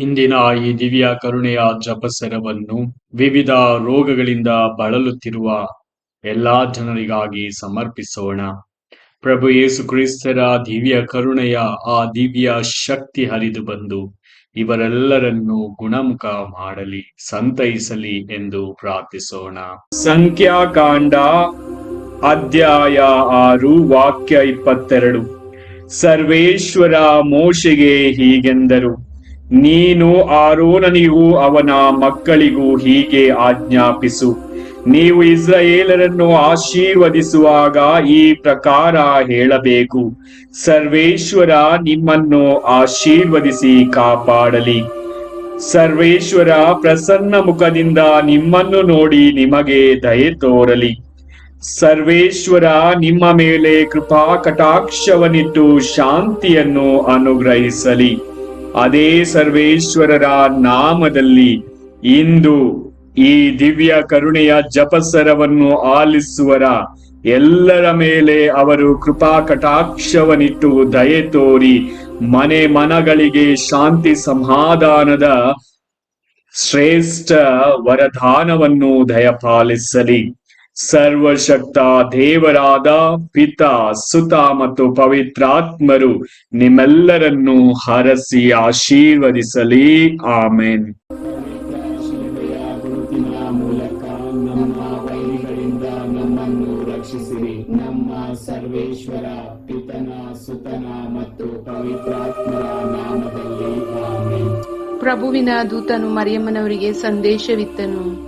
ಇಂದಿನ ಈ ದಿವ್ಯ ಕರುಣೆಯ ಜಪಸರವನ್ನು ವಿವಿಧ ರೋಗಗಳಿಂದ ಬಳಲುತ್ತಿರುವ ಎಲ್ಲಾ ಜನರಿಗಾಗಿ ಸಮರ್ಪಿಸೋಣ. ಪ್ರಭು ಯೇಸು ಕ್ರಿಸ್ತರ ದಿವ್ಯ ಕರುಣೆಯ ಆ ದಿವ್ಯ ಶಕ್ತಿ ಹರಿದು ಬಂದು ಇವರೆಲ್ಲರನ್ನು ಗುಣಮುಖ ಮಾಡಲಿ, ಸಂತೈಸಲಿ ಎಂದು ಪ್ರಾರ್ಥಿಸೋಣ. ಸಂಖ್ಯಾಕಾಂಡ ಅಧ್ಯಾಯ ಆರು, ವಾಕ್ಯ ಇಪ್ಪತ್ತೆರಡು. ಸರ್ವೇಶ್ವರ ಮೋಶೆಗೆ ಹೀಗೆಂದರು. ನೀನು ಆರೋನನಿಗೂ ಅವನ ಮಕ್ಕಳಿಗೂ ಹೀಗೆ ಆಜ್ಞಾಪಿಸು. ನೀವು ಇಸ್ರಾಯೇಲರನ್ನು ಆಶೀರ್ವದಿಸುವಾಗ ಈ ಪ್ರಕಾರ ಹೇಳಬೇಕು. ಸರ್ವೇಶ್ವರ ನಿಮ್ಮನ್ನು ಆಶೀರ್ವದಿಸಿ ಕಾಪಾಡಲಿ. ಸರ್ವೇಶ್ವರ ಪ್ರಸನ್ನ ಮುಖದಿಂದ ನಿಮ್ಮನ್ನು ನೋಡಿ ನಿಮಗೆ ದಯೆ ತೋರಲಿ. ಸರ್ವೇಶ್ವರ ನಿಮ್ಮ ಮೇಲೆ ಕೃಪಾ ಕಟಾಕ್ಷವನ್ನಿಟ್ಟು ಶಾಂತಿಯನ್ನು ಅನುಗ್ರಹಿಸಲಿ. ಅದೇ ಸರ್ವೇಶ್ವರರ ನಾಮದಲ್ಲಿ ಇಂದು ಈ ದಿವ್ಯ ಕರುಣೆಯ ಜಪಸರವನ್ನು ಆಲಿಸುವರ ಎಲ್ಲರ ಮೇಲೆ ಅವರು ಕೃಪಾ ಕಟಾಕ್ಷವನಿಟ್ಟು ದಯೆ ತೋರಿ ಮನೆ ಮನಗಳಿಗೆ ಶಾಂತಿ ಸಮಾಧಾನದ ಶ್ರೇಷ್ಠ ವರದಾನವನ್ನು ದಯಪಾಲಿಸಲಿ. ಸರ್ವಶಕ್ತ ದೇವರಾದ ಪಿತ ಸುತ ಮತ್ತು ಪವಿತ್ರಾತ್ಮರು ನಿಮ್ಮೆಲ್ಲರನ್ನು ಹರಸಿ ಆಶೀರ್ವದಿಸಲಿ. ಆಮೇನ್. ಪ್ರಭುವಿನ ದೂತನು ಮರಿಯಮ್ಮನವರಿಗೆ ಸಂದೇಶವಿತ್ತನು.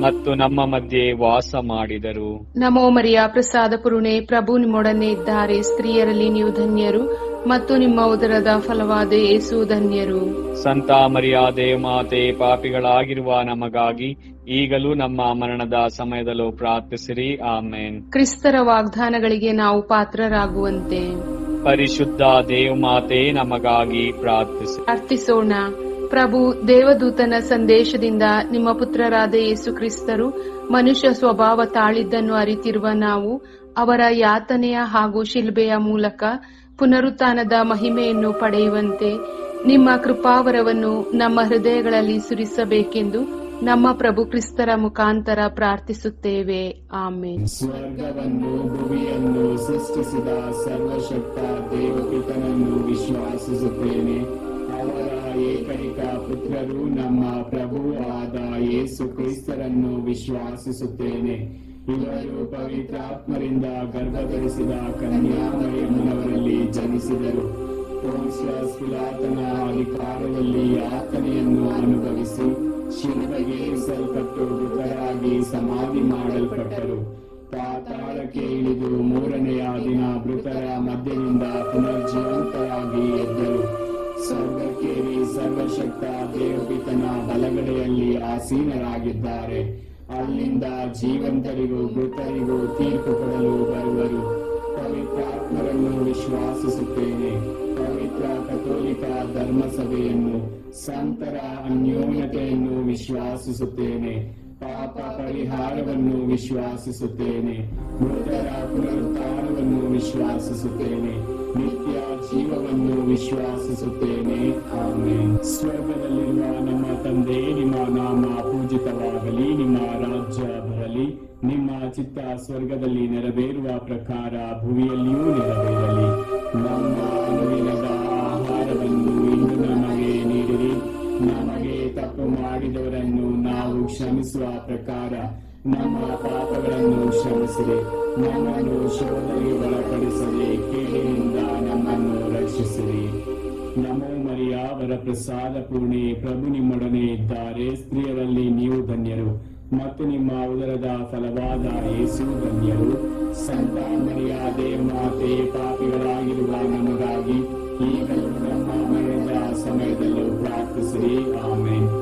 ಮತ್ತು ನಮ್ಮ ಮಧ್ಯೆ ವಾಸ ಮಾಡಿದರು. ನಮೋ ಮರಿಯ ಪ್ರಸಾದ ಪುರುಣೆ ಪ್ರಭು ನಿಮ್ಮೊಡನೆ ಇದ್ದಾರೆ. ಸ್ತ್ರೀಯರಲ್ಲಿ ನೀವು ಧನ್ಯರು ಮತ್ತು ನಿಮ್ಮ ಉದರದ ಫಲವಾದ ಏಸು ಧನ್ಯರು. ಸಂತ ದೇವ ದೇವಮಾತೆ ಪಾಪಿಗಳಾಗಿರುವ ನಮಗಾಗಿ ಈಗಲೂ ನಮ್ಮ ಮರಣದ ಸಮಯದಲ್ಲೂ ಪ್ರಾರ್ಥಿಸಿರಿ. ಆಮೇನ್. ಕ್ರಿಸ್ತರ ವಾಗ್ದಾನಗಳಿಗೆ ನಾವು ಪಾತ್ರರಾಗುವಂತೆ. ಪರಿಶುದ್ಧ ದೇವಮಾತೆ ನಮಗಾಗಿ ಪ್ರಾರ್ಥಿಸಿ. ಪ್ರಾರ್ಥಿಸೋಣ. ಪ್ರಭು ದೇವದೂತನ ಸಂದೇಶದಿಂದ ನಿಮ್ಮ ಪುತ್ರರಾದ ಯೇಸು ಕ್ರಿಸ್ತರು ಮನುಷ್ಯ ಸ್ವಭಾವ ತಾಳಿದ್ದನ್ನು ಅರಿತಿರುವ ನಾವು, ಅವರ ಯಾತನೆಯ ಹಾಗೂ ಶಿಲ್ಬೆಯ ಮೂಲಕ ಪುನರುತ್ಥಾನದ ಮಹಿಮೆಯನ್ನು ಪಡೆಯುವಂತೆ ನಿಮ್ಮ ಕೃಪಾವರವನ್ನು ನಮ್ಮ ಹೃದಯಗಳಲ್ಲಿ ಸುರಿಸಬೇಕೆಂದು ನಮ್ಮ ಪ್ರಭು ಕ್ರಿಸ್ತರ ಮುಖಾಂತರ ಪ್ರಾರ್ಥಿಸುತ್ತೇವೆ. ಆಮೇಲೆ ಸ್ವರ್ಗವನ್ನು, ಭೂಮಿಯನ್ನು ಸೃಷ್ಟಿಸಿದ ಸರ್ವಶಕ್ತ ದೇವಕೃತನನ್ನು ವಿಶ್ವಾಸಿಸುತ್ತೇನೆ. ಅವರ ಏಕೈಕ ಪುತ್ರರು, ನಮ್ಮ ಪ್ರಭುವಾದ ಯೇಸು ಕ್ರಿಸ್ತರನ್ನು ವಿಶ್ವಾಸಿಸುತ್ತೇನೆ. ಇವರು ಪವಿತ್ರಾತ್ಮರಿಂದ ಗರ್ಭಧರಿಸಿದ ಕನ್ಯಾಮರಿಯಮ್ಮನವರಲ್ಲಿ ಜನಿಸಿದರು. ಪಿಲಾತನ ಅಧಿಕಾರದಲ್ಲಿ ಯಾತನೆಯನ್ನು ಅನುಭವಿಸಿ ಶಿಲುಬೆಗೆ ಮೃತರಾಗಿ ಸಮಾಧಿ ಮಾಡಲ್ಪಟ್ಟರು. ಪಾತಾಳಕ್ಕೆ ಇಳಿದು ಮೂರನೆಯ ದಿನ ಮೃತರ ಮಧ್ಯದಿಂದ ಪುನರ್ಜೀವಂತರಾಗಿ ಎದ್ದರು. ಸ್ವರ್ಗಕ್ಕೇರಿ ಸರ್ವಶಕ್ತ ದೇವಪಿತನ ಬಲಗಡೆಯಲ್ಲಿ ಆಸೀನರಾಗಿದ್ದಾರೆ. ಅಲ್ಲಿಂದ ಜೀವಂತರಿಗೂ ಮೃತರಿಗೂ ತೀರ್ಪು ಕೊಡಲು ಬರುವರು. ಪವಿತ್ರಾತ್ಮರನ್ನು ವಿಶ್ವಾಸಿಸುತ್ತೇನೆ. ಪವಿತ್ರ ಕಥೋಲಿಕ ಧರ್ಮಸಭೆಯನ್ನು, ಸಂತರ ಅನ್ಯೋನ್ಯತೆಯನ್ನು ವಿಶ್ವಾಸಿಸುತ್ತೇನೆ. ಪಾಪ ಪರಿಹಾರವನ್ನು ವಿಶ್ವಾಸಿಸುತ್ತೇನೆ. ಮೃತರ ಪುನರುತ್ಥಾನವನ್ನು ವಿಶ್ವಾಸಿಸುತ್ತೇನೆ. ನಿತ್ಯ ಜೀವವನ್ನು ವಿಶ್ವಾಸಿಸುತ್ತೇನೆ. ಆಮೇನ್. ಸ್ವರ್ಗದಲ್ಲಿರುವ ನಮ್ಮ ತಂದೆ, ನಿಮ್ಮ ನಾಮ ಪೂಜಿತವಾಗಲಿ. ನಿಮ್ಮ ರಾಜ್ಯ ಬರಲಿ. ನಿಮ್ಮ ಚಿತ್ತ ಸ್ವರ್ಗದಲ್ಲಿ ನೆರವೇರುವ ಪ್ರಕಾರ ಭೂಮಿಯಲ್ಲಿಯೂ ನೆರವೇರಲಿ. ನಮ್ಮ ಅನುದಿನದ ಆಹಾರವನ್ನು ಇಂದು ನಮಗೆ ನೀಡಿರಿ. ನಮಗೆ ತಪ್ಪು ಮಾಡಿದವರನ್ನು ನಾವು ಕ್ಷಮಿಸುವ ಪ್ರಕಾರ ನಮ್ಮ ಪಾಪಗಳನ್ನು ಕ್ಷಮಿಸಿರಿ. ನಮ್ಮನ್ನು ಶೋಧನೆ ಒಳಪಡಿಸದೆ ಕೇಳಿನಿಂದ ನಮ್ಮನ್ನು ರಕ್ಷಿಸಿರಿ ನಮೋ ಮರಿಯ ವರ ಪ್ರಸಾದ ಪೂರ್ಣೆ, ಪ್ರಭು ನಿಮ್ಮೊಡನೆ ಇದ್ದಾರೆ. ಸ್ತ್ರೀಯರಲ್ಲಿ ನೀವು ಧನ್ಯರು. ಮತ್ತು ನಿಮ್ಮ ಉದರದ ಫಲವಾದ ಯೇಸು ಧನ್ಯರು. ಸಂತ ಮರ್ಯಾದೆ ಮಾತೆ, ಪಾಪಿಗಳಾಗಿರುವ ನಮಗಾಗಿ ಈಗಲೂ ನಮ್ಮ ಮರಣದ ಸಮಯದಲ್ಲೂ ಪ್ರಾರ್ಥಿಸಿರಿ. ಆಮೇನ್.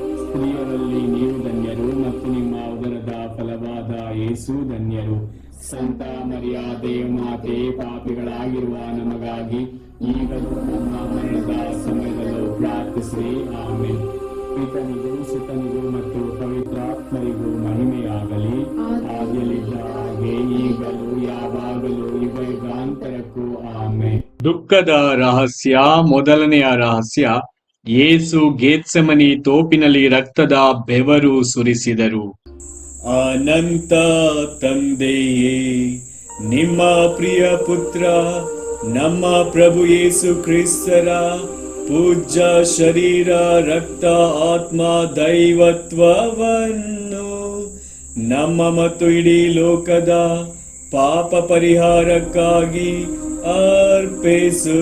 ಸ್ತ್ರೀಯರಲ್ಲಿ ನೀವು ಧನ್ಯರು ಮತ್ತು ನಿಮ್ಮ ಉದರದ ಫಲವಾದ ಯೇಸು ಧನ್ಯರು. ಸಂತ ಮರ್ಯಾದೆ ಮಾತೆ, ಪಾಪಿಗಳಾಗಿರುವ ನಮಗಾಗಿ ಈಗಲೂ ನಮ್ಮ ಮರಣದ ಸಮಯದಲ್ಲೂ ಪ್ರಾರ್ಥಿಸಿರಿ. ಆಮೇಲೆ ಪಿತನಿಗೂ ಸುತನಿಗೂ ಮತ್ತು ಪವಿತ್ರಾತ್ಮರಿಗೂ ಮಹಿಮೆಯಾಗಲಿ. ಆಗಲಿದ್ದ ಹಾಗೆ ಈಗಲೂ, ಯಾವಾಗಲೂ ಇವೈಗಾಂತರಕ್ಕೂ ಆಮೆ ದುಃಖದ ರಹಸ್ಯ, ಮೊದಲನೆಯ ರಹಸ್ಯ ಯೇಸು ಗೇತ್ಸಮನಿ ತೋಪಿನಲ್ಲಿ ರಕ್ತದ ಬೆವರು ಸುರಿಸಿದರು. ಅನಂತ ತಂದೆಯೇ, ನಿಮ್ಮ ಪ್ರಿಯ ಪುತ್ರ, ನಮ್ಮ ಪ್ರಭು ಯೇಸು ಕ್ರಿಸ್ತರ ಪೂಜ್ಯ ಶರೀರ, ರಕ್ತ, ಆತ್ಮ, ದೈವತ್ವವನ್ನು ನಮ್ಮ ಮತ್ತು ಇಡೀ ಲೋಕದ ಪಾಪ ಪರಿಹಾರಕ್ಕಾಗಿ ಅರ್ಪಿಸುತ್ತೇವೆ.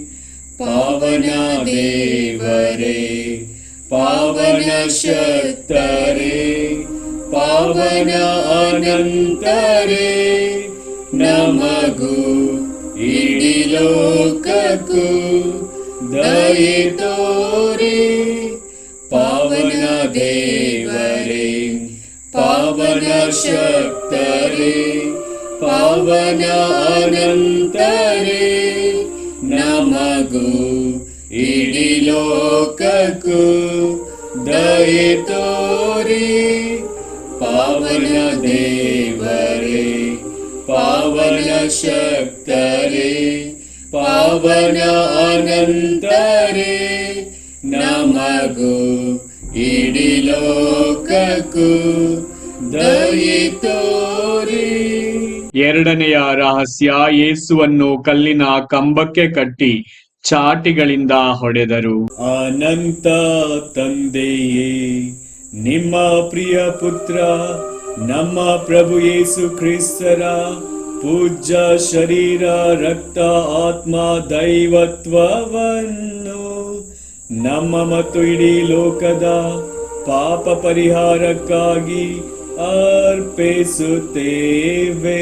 पावना देव पावन शक्ता रे अनन्तरे नमगु मगु इडिलोक गु द्रयितो पावन देव पावन शक्ता रे अनन्तरे ನಮಗೂ ಇಡೀ ಲೋಕಕ್ಕೂ ದಯೆ ತೋರಿ. ಪಾವನ ದೇವರೇ, ಪಾವನ ಶಕ್ತರೇ, ಪಾವನ ಅನಂತರೇ, ನಮಗೂ ಇಡೀ ಲೋಕಕ್ಕೂ ದಯೆ ತೋರಿ. ಎರಡನೆಯ ರಹಸ್ಯ, ಯೇಸುವನ್ನು ಕಲ್ಲಿನ ಕಂಬಕ್ಕೆ ಕಟ್ಟಿ ಚಾಟಿಗಳಿಂದ ಹೊಡೆದರು. ಅನಂತ ತಂದೆಯೇ, ನಿಮ್ಮ ಪ್ರಿಯ ಪುತ್ರ, ನಮ್ಮ ಪ್ರಭು ಯೇಸು ಕ್ರಿಸ್ತರ ಪೂಜ್ಯ ಶರೀರ, ರಕ್ತ, ಆತ್ಮ, ದೈವತ್ವವನ್ನು ನಮ್ಮ ಮತ್ತು ಇಡೀ ಲೋಕದ ಪಾಪ ಪರಿಹಾರಕ್ಕಾಗಿ ಅರ್ಪಿಸುತ್ತೇವೆ.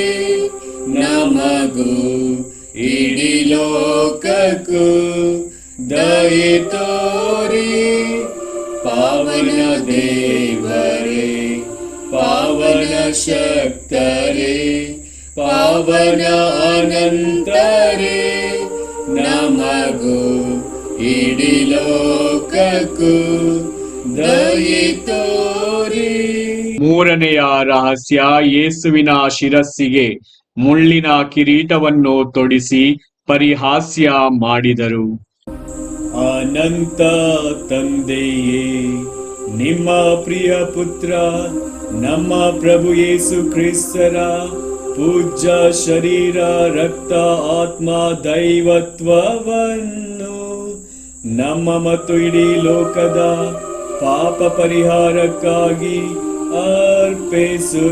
ನಮಗೂ ಇಡೀ ಲೋಕಕ್ಕೂ ದಯೆ ತೋರಿ ಪಾವನ ದೇವರೇ, ಪಾವನ ಶಕ್ತರೇ, ಪಾವನ ಅನಂತರೇ, ನಮಗು ಇಡೀ ಲೋಕಕ್ಕೂ ದಯೆ ತೋರಿ ಮೂರನೆಯ ರಹಸ್ಯ ಯೇಸುವಿನ ಶಿರಸ್ಸಿಗೆ. ಮುಳ್ಳಿನ ಕಿರೀಟವನ್ನು ತೊಡಿಸಿ ಪರಿಹಾಸ್ಯ ಮಾಡಿದರು. ಅನಂತ ತಂದೆಯೇ, ನಿಮ್ಮ ಪ್ರಿಯ ಪುತ್ರ, ನಮ್ಮ ಪ್ರಭು ಯೇಸು ಕ್ರಿಸ್ತರ ಪೂಜ್ಯ ಶರೀರ, ರಕ್ತ, ಆತ್ಮ, ದೈವತ್ವವನ್ನು ನಮ್ಮ ಮತ್ತು ಇಡೀ ಲೋಕದ ಪಾಪ ಪರಿಹಾರಕ್ಕಾಗಿ ಅರ್ಪಿಸುತ್ತೇವೆ.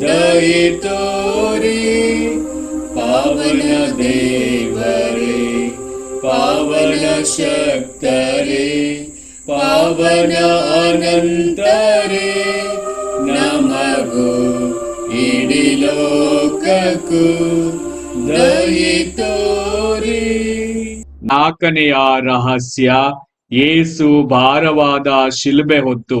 ದಯೆ ತೋರಿ, ಪಾವನ ದೇವರೇ, ಪಾವನ ಶಕ್ತರೇ, ಪಾವನ ಅನಂತರೇ, ನಮಗು ಇಡೀ ಲೋಕಕ್ಕೂ ದಯೆ ತೋರಿ. ನಾಲ್ಕನೆಯ ರಹಸ್ಯ ಯೇಸು ಭಾರವಾದ ಶಿಲುಬೆ ಹೊತ್ತು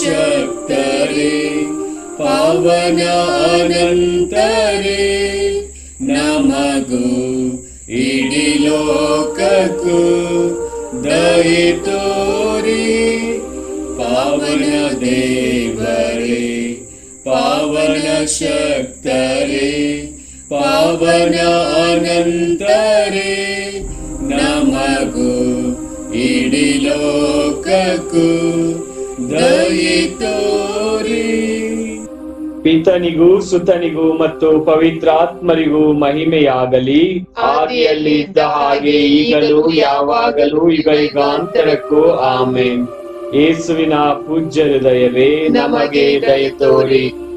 शक्तरे पवनानन्तरे नमगु इडि लोककु दये तोरि पावन देवरे पावन शक्तरे पावन अनन्त ಪಿತನಿಗೂ ಸುತನಿಗೂ ಮತ್ತು ಪವಿತ್ರಾತ್ಮರಿಗೂ ಮಹಿಮೆಯಾಗಲಿ. ಆದಿಯಲ್ಲಿ ಇದ್ದ ಹಾಗೆ ಈಗಲೂ ಯಾವಾಗಲೂ ಯುಗಯುಗಾಂತರಕ್ಕೂ ಆಮೇನ್. ಯೇಸುವಿನ ಪೂಜ್ಯ ಹೃದಯವೇ ನಮಗೆ ದಯ ತೋರಿ.